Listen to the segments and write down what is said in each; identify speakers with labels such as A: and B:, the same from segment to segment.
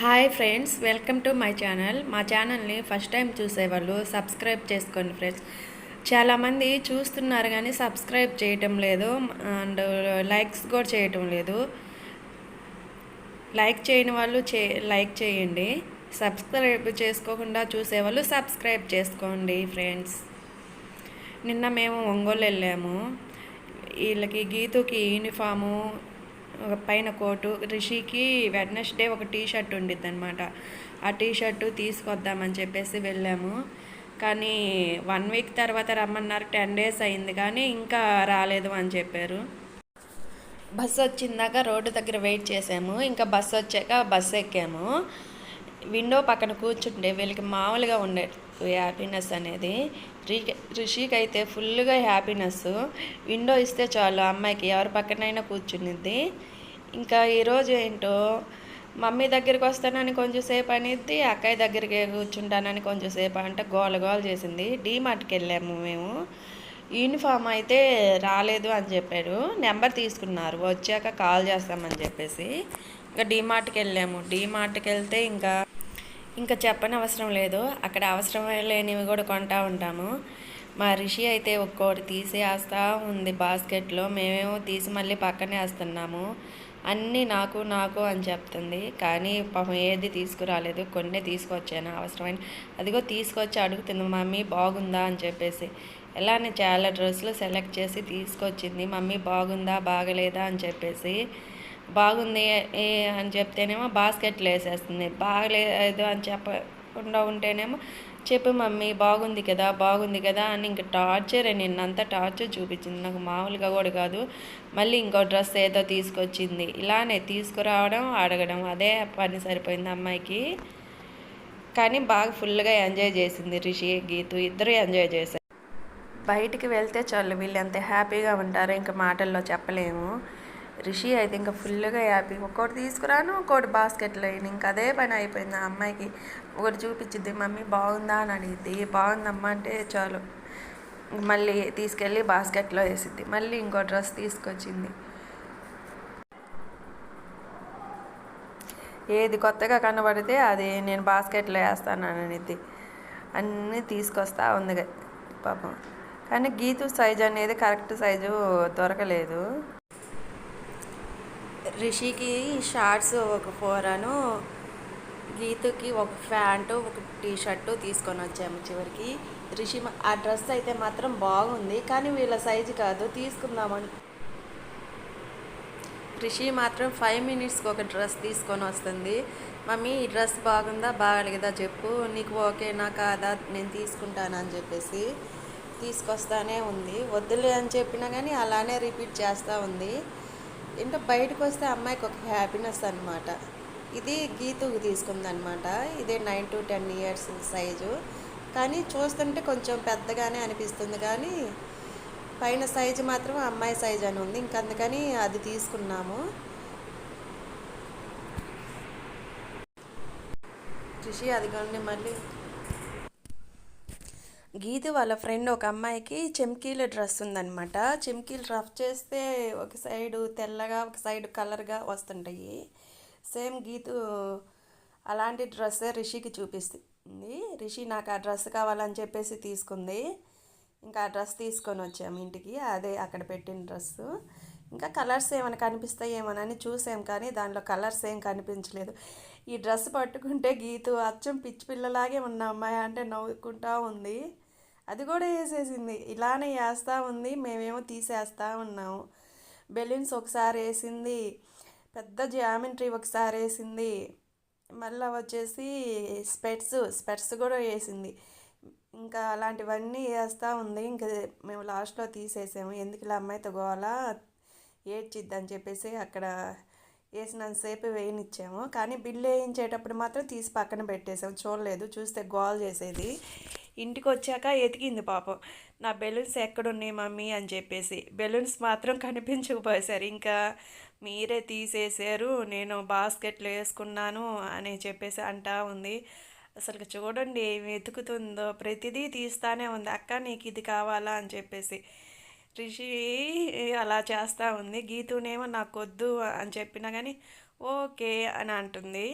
A: Hi friends welcome to my channel. మా ఛానల్ని first time చూసేవాళ్ళు సబ్స్క్రైబ్ చేసుకోండి ఫ్రెండ్స్. చాలామంది చూస్తున్నారు కానీ సబ్స్క్రైబ్ చేయటం లేదు అండ్ లైక్స్ కూడా చేయటం లేదు. లైక్ చేయని వాళ్ళు చే లైక్ చేయండి. సబ్స్క్రైబ్ చేసుకోకుండా చూసేవాళ్ళు సబ్స్క్రైబ్ చేసుకోండి ఫ్రెండ్స్. నిన్న మేము ఒంగోలు వెళ్ళాము. వీళ్ళకి గీతుకి యూనిఫాము పైన కోటు. రిషికి వెడ్నెస్డే ఒక టీ షర్ట్ ఉండిద్ది అనమాట ఆ టీ షర్టు తీసుకొద్దామని చెప్పేసి వెళ్ళాము. కానీ వన్ వీక్ తర్వాత రమ్మన్నారు టెన్ డేస్ అయింది కానీ ఇంకా రాలేదు అని చెప్పారు. బస్సు వచ్చిందాక రోడ్డు దగ్గర వెయిట్ చేసాము. ఇంకా బస్సు వచ్చాక బస్సు ఎక్కాము. విండో పక్కన కూర్చుంటే వీళ్ళకి మామూలుగా ఉండే హ్యాపీనెస్ అనేది. రిషికి అయితే ఫుల్గా హ్యాపీనెస్ విండో ఇస్తే చాలు అమ్మాయికి ఎవరి పక్కనైనా కూర్చునిద్ది ఇంకా ఈరోజు ఏంటో మమ్మీ దగ్గరికి వస్తానని కొంచెం సేపు అనిద్ది అక్కయ్య దగ్గరికి కూర్చుంటానని కొంచెం సేపు అంటే గోల గోల చేసింది. డీమార్ట్కి వెళ్ళాము మేము. యూనిఫామ్ అయితే రాలేదు అని చెప్పారు నెంబర్ తీసుకున్నారు. వచ్చాక కాల్ చేస్తామని చెప్పేసి ఇంకా డీమార్ట్కి వెళ్ళాము. డీమార్ట్కి వెళ్తే ఇంకా ఇంకా చెప్పని అవసరం లేదు. అక్కడ అవసరం లేనివి కూడా కొంటా ఉంటాము. మా రిషి అయితే ఒక్కోటి తీసి ఉంది బాస్కెట్లో. మేమేమో తీసి మళ్ళీ పక్కనే వేస్తున్నాము. అన్నీ నాకు నాకు అని చెప్తుంది. కానీ పాపం ఏది తీసుకురాలేదు. కొన్ని తీసుకొచ్చాను అవసరమైన అదిగో తీసుకొచ్చి అడుగుతుంది మమ్మీ బాగుందా? అని చెప్పేసి. ఎలానే చాలా డ్రెస్సులు సెలెక్ట్ చేసి తీసుకొచ్చింది. మమ్మీ బాగుందా? బాగలేదా? అని చెప్పేసి. బాగుంది అని చెప్తేనేమో బాస్కెట్లో వేసేస్తుంది. బాగలేదు అని చెప్పకుండా ఉంటేనేమో చెప్పు మమ్మీ బాగుంది కదా బాగుంది కదా అని ఇంక టార్చర్ నిన్నంతా టార్చర్ చూపించింది. నాకు మామూలుగా కూడా కాదు. మళ్ళీ ఇంకో డ్రెస్ ఏదో తీసుకొచ్చింది. ఇలానే తీసుకురావడం అడగడం అదే పని సరిపోయింది అమ్మాయికి. కానీ బాగా ఫుల్గా ఎంజాయ్ చేసింది రిషి గీతు ఇద్దరు ఎంజాయ్ చేశారు. బయటికి వెళ్తే చాలు వీళ్ళు ఎంత హ్యాపీగా ఉంటారో ఇంకా మాటల్లో చెప్పలేము. రిషి అయితే ఇంకా ఫుల్గా హ్యాపీ. ఒక్కోటి తీసుకురాను ఒక్కోటి బాస్కెట్లో వేయను. ఇంకా అదే పని అయిపోయింది ఆ అమ్మాయికి. ఒకటి చూపించింది మమ్మీ బాగుందా? అని అడిగిద్ది. బాగుందమ్మా అంటే చాలు. మళ్ళీ తీసుకెళ్ళి బాస్కెట్లో వేసిద్ది. మళ్ళీ ఇంకో డ్రెస్ తీసుకొచ్చింది. ఏది కొత్తగా కనబడితే అది నేను బాస్కెట్లో వేస్తాను అనేది అన్నీ తీసుకొస్తా ఉంది. పాపం. కానీ గీతు సైజు అనేది కరెక్ట్ సైజు దొరకలేదు. రిషికి షార్ట్స్ ఒక ఫోర్ అను గీతుకి ఒక ప్యాంటు ఒక టీ షర్టు తీసుకొని వచ్చాము చివరికి. రిషి ఆ డ్రెస్ అయితే మాత్రం బాగుంది కానీ వీళ్ళ సైజు కాదు తీసుకుందామని. రిషి మాత్రం ఫైవ్ మినిట్స్కి ఒక డ్రెస్ తీసుకొని వస్తుంది. మమ్మీ ఈ డ్రెస్ బాగుందా? బాగలేదా చెప్పు. నీకు ఓకేనా కాదా? నేను తీసుకుంటాను? అని చెప్పేసి తీసుకొస్తానే ఉంది. వద్దులే అని చెప్పినా కానీ అలానే రిపీట్ చేస్తూ ఉంది. ఏంటో బయటకు వస్తే అమ్మాయికి ఒక హ్యాపీనెస్ అనమాట ఇది గీతకు తీసుకుందనమాట ఇదే nine to ten years size కానీ చూస్తుంటే కొంచెం పెద్దగానే అనిపిస్తుంది కానీ పైన సైజు మాత్రం అమ్మాయి సైజు అని ఉంది. ఇంకందుకని అది తీసుకున్నాము. కృషి అది కానీ మళ్ళీ గీత వాళ్ళ ఫ్రెండ్ ఒక అమ్మాయికి చెమ్కీల డ్రెస్ ఉందనమాట చెమ్కీలు రఫ్ చేస్తే ఒక సైడు తెల్లగా ఒక సైడు కలర్గా వస్తుంటాయి. సేమ్ గీతు అలాంటి డ్రెస్సే రిషికి చూపిస్తుంది. రిషి నాకు ఆ డ్రెస్ కావాలని చెప్పేసి తీసుకుంది. ఇంకా ఆ డ్రెస్ తీసుకొని వచ్చాము ఇంటికి. అదే అక్కడ పెట్టిన డ్రెస్సు. ఇంకా కలర్స్ ఏమైనా కనిపిస్తాయేమోనని చూసాం కానీ దానిలో కలర్స్ ఏం కనిపించలేదు. ఈ డ్రెస్ పట్టుకుంటే గీతు అచ్చం పిచ్చి పిల్లలాగే ఉన్న అమ్మాయి? అంటే నవ్వుకుంటా ఉంది. అది కూడా వేసేసింది. ఇలానే వేస్తూ ఉంది మేమేమో తీసేస్తూ ఉన్నాము. బెలూన్స్ ఒకసారి వేసింది పెద్ద జామెంట్రీ ఒకసారి వేసింది. మళ్ళీ వచ్చేసి స్పెట్స్ స్పెట్స్ కూడా వేసింది. ఇంకా అలాంటివన్నీ వేస్తూ ఉంది. ఇంకా మేము లాస్ట్లో తీసేసాము. ఎందుకు ఇలా అమ్మాయితో గోలా ఏడ్చిద్దని చెప్పేసి అక్కడ వేసినంతసేపు వేయనిచ్చాము. కానీ బిల్లు వేయించేటప్పుడు మాత్రం తీసి పక్కన పెట్టేసాము. చూడలేదు చూస్తే గోల్ చేసేది. ఇంటికి వచ్చాక ఎతికింది పాపం. నా బెలూన్స్ ఎక్కడున్నాయి మమ్మీ అని చెప్పేసి. బెలూన్స్ మాత్రం కనిపించకపోయేసారు ఇంకా మీరే తీసేసారు నేను బాస్కెట్లో వేసుకున్నాను అని చెప్పేసి అంటా ఉంది. అసలు చూడండి ఏమి వెతుకుతుందో ప్రతిదీ తీస్తానే ఉంది. అక్క నీకు ఇది కావాలా అని చెప్పేసి. రిషి అలా చేస్తూ ఉంది. గీతునేమో నాకు వద్దు అని చెప్పినా కానీ ఓకే అని అంటుంది.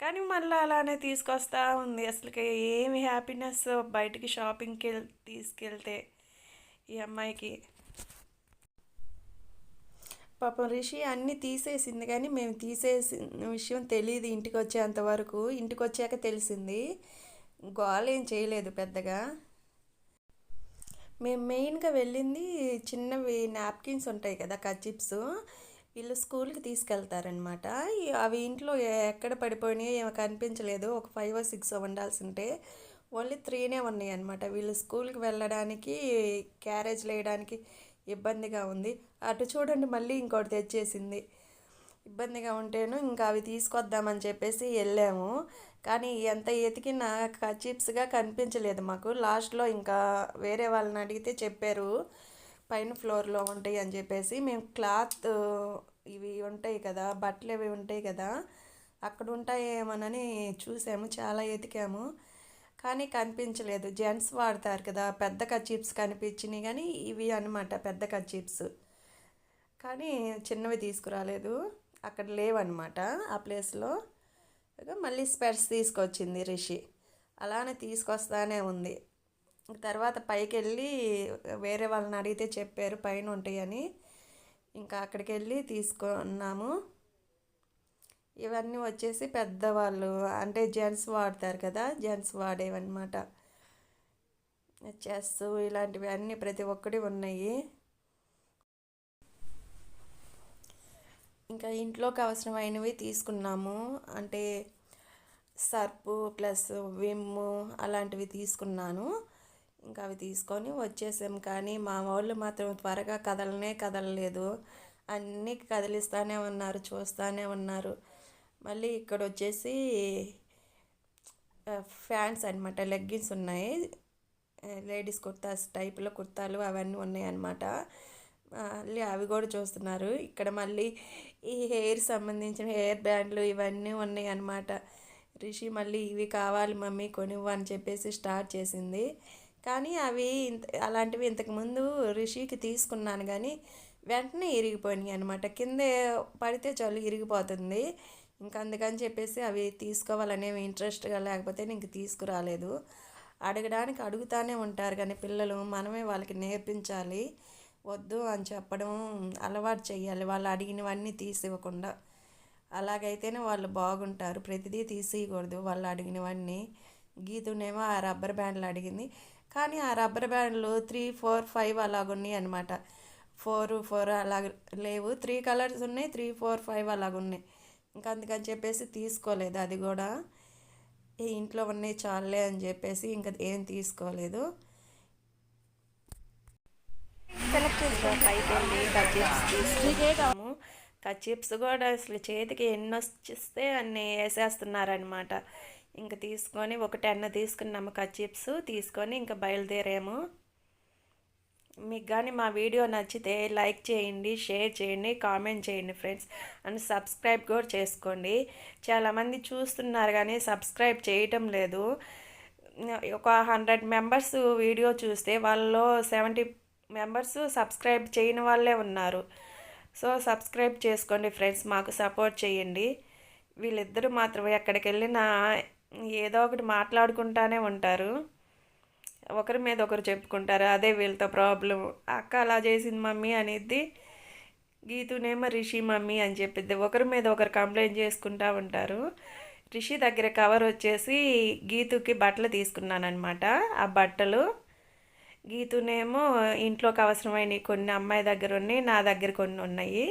A: కానీ మళ్ళీ అలానే తీసుకొస్తా ఉంది. అసలుకి ఏమి హ్యాపీనెస్ బయటికి షాపింగ్కి వెళ్ తీసుకెళ్తే ఈ అమ్మాయికి. పాపం రిషి అన్నీ తీసేసింది కానీ మేము తీసేసిన విషయం తెలియదు ఇంటికి వచ్చేంత వరకు. ఇంటికి వచ్చాక తెలిసింది. గోల ఏం చేయలేదు పెద్దగా. మేము మెయిన్గా వెళ్ళింది చిన్నవి నాప్కిన్స్ ఉంటాయి కదా కచిప్స్ వీళ్ళు స్కూల్కి తీసుకెళ్తారనమాట అవి ఇంట్లో ఎక్కడ పడిపోయినాయో ఏమో కనిపించలేదు. ఒక ఫైవ్ సిక్స్ ఉండాల్సి ఉంటే ఓన్లీ త్రీనే ఉన్నాయి అనమాట వీళ్ళు స్కూల్కి వెళ్ళడానికి క్యారేజ్ వేయడానికి ఇబ్బందిగా ఉంది. అటు చూడండి మళ్ళీ ఇంకోటి తెచ్చేసింది. ఇబ్బందిగా ఉంటేను ఇంకా అవి తీసుకొద్దామని చెప్పేసి వెళ్ళాము. కానీ ఎంత ఎతికినా చిప్స్గా కనిపించలేదు మాకు. లాస్ట్లో ఇంకా వేరే వాళ్ళని అడిగితే చెప్పారు. పైన ఫ్లోర్లో ఉంటాయి అని చెప్పేసి మేము క్లాత్ ఇవి ఉంటాయి కదా బట్టలు ఇవి ఉంటాయి కదా అక్కడ ఉంటాయేమోనని చూసాము చాలా ఎతికాము. కానీ కనిపించలేదు. జెంట్స్ వాడతారు కదా పెద్ద కచీప్స్ కనిపించినాయి కానీ ఇవి అనమాట పెద్ద కచీప్స్ కానీ చిన్నవి తీసుకురాలేదు. అక్కడ లేవన్నమాట ఆ ప్లేస్లో. మళ్ళీ స్పెట్స్ తీసుకొచ్చింది రిషి. అలానే తీసుకొస్తానే ఉంది. తర్వాత పైకి వెళ్ళి వేరే వాళ్ళని అడిగితే చెప్పారు పైన ఉంటాయని. ఇంకా అక్కడికి వెళ్ళి తీసుకున్నాము. ఇవన్నీ వచ్చేసి పెద్దవాళ్ళు అంటే జెంట్స్ వాడతారు కదా జెంట్స్ వాడేవన్నమాట. చెస్ ఇలాంటివి అన్నీ ప్రతి ఒక్కటి ఉన్నాయి. ఇంకా ఇంట్లోకి అవసరమైనవి తీసుకున్నాము. అంటే సర్పు ప్లస్ విమ్ అలాంటివి తీసుకున్నాను. ఇంకా అవి తీసుకొని వచ్చేసాం. కానీ మా వాళ్ళు మాత్రం త్వరగా కదలనే కదలలేదు. అన్నీ కదిలిస్తూనే ఉన్నారు చూస్తూనే ఉన్నారు. మళ్ళీ ఇక్కడ వచ్చేసి ఫ్యాన్స్ అనమాట లెగ్గిన్స్ ఉన్నాయి. లేడీస్ కుర్తాస్ టైప్లో కుర్తాలు అవన్నీ ఉన్నాయి అన్నమాట మళ్ళీ అవి కూడా చూస్తున్నారు. ఇక్కడ మళ్ళీ ఈ హెయిర్ సంబంధించిన హెయిర్ బ్యాండ్లు ఇవన్నీ ఉన్నాయి అన్నమాట రిషి మళ్ళీ ఇవి కావాలి మమ్మీ కొనివ్వు అని చెప్పేసి స్టార్ట్ చేసింది. కానీ అవి అలాంటివి ఇంతకుముందు రిషికి తీసుకున్నాను కానీ వెంటనే ఇరిగిపోయినాయి అనమాట కింద పడితే చాలు ఇరిగిపోతుంది. ఇంకా అందుకని చెప్పేసి అవి తీసుకోవాలనేవి ఇంట్రెస్ట్గా లేకపోతే ఇంక తీసుకురాలేదు. అడగడానికి అడుగుతానే ఉంటారు కానీ పిల్లలు మనమే వాళ్ళకి నేర్పించాలి. వద్దు అని చెప్పడం అలవాటు చేయాలి. వాళ్ళు అడిగినవన్నీ తీసివ్వకుండా. అలాగైతేనే వాళ్ళు బాగుంటారు. ప్రతిదీ తీసేయకూడదు వాళ్ళు అడిగినవన్నీ. గీతునేమో ఆ రబ్బర్ బ్యాండ్లు అడిగింది. కానీ ఆ రబ్బర్ బ్యాండ్లు త్రీ ఫోర్ ఫైవ్ అలాగున్నాయి అనమాట ఫోర్ ఫోర్ అలాగ లేవు త్రీ కలర్స్ ఉన్నాయి త్రీ ఫోర్ ఫైవ్ అలాగున్నాయి ఇంకా అందుకని చెప్పేసి తీసుకోలేదు అది కూడా ఇంట్లో ఉన్నాయి చాలే అని చెప్పేసి ఇంకా ఏం తీసుకోలేదు సెలెక్ట్ పైకి వెళ్ళి కచిప్స్ తీసుకుంటాము కచిప్స్ కూడా అసలు చేతికి ఎన్ని వచ్చిస్తే అన్ని వేసేస్తున్నారనమాట ఇంకా తీసుకొని ఒక టెన్ తీసుకున్నాము కచ్చిప్స్ తీసుకొని ఇంకా బయలుదేరాము. మీకు కానీ మా వీడియో నచ్చితే లైక్ చేయండి షేర్ చేయండి కామెంట్ చేయండి ఫ్రెండ్స్. అండ్ సబ్స్క్రైబ్ కూడా చేసుకోండి. చాలామంది చూస్తున్నారు కానీ సబ్స్క్రైబ్ చేయటం లేదు. ఒక హండ్రెడ్ మెంబర్స్ వీడియో చూస్తే వాళ్ళలో సెవెంటీ మెంబర్స్ సబ్స్క్రైబ్ చేయని వాళ్ళే ఉన్నారు. సో సబ్స్క్రైబ్ చేసుకోండి ఫ్రెండ్స్ మాకు సపోర్ట్ చేయండి. వీళ్ళిద్దరూ మాత్రం ఎక్కడికి వెళ్ళినా ఏదో ఒకటి మాట్లాడుకుంటానే ఉంటారు. ఒకరి మీద ఒకరు చెప్పుకుంటారు. అదే వీళ్ళతో ప్రాబ్లం అక్క అలా చేసింది మమ్మీ అనేది గీతునేమో రిషి మమ్మీ అని చెప్పిద్ది. ఒకరి మీద ఒకరు కంప్లైంట్ చేసుకుంటూ ఉంటారు. రిషి దగ్గర కవర్ వచ్చేసి గీతుకి బట్టలు తీసుకున్నానమాట ఆ బట్టలు గీతునేమో ఇంట్లోకి అవసరమైన కొన్ని అమ్మాయి దగ్గర ఉన్నాయి నా దగ్గర కొన్ని ఉన్నాయి.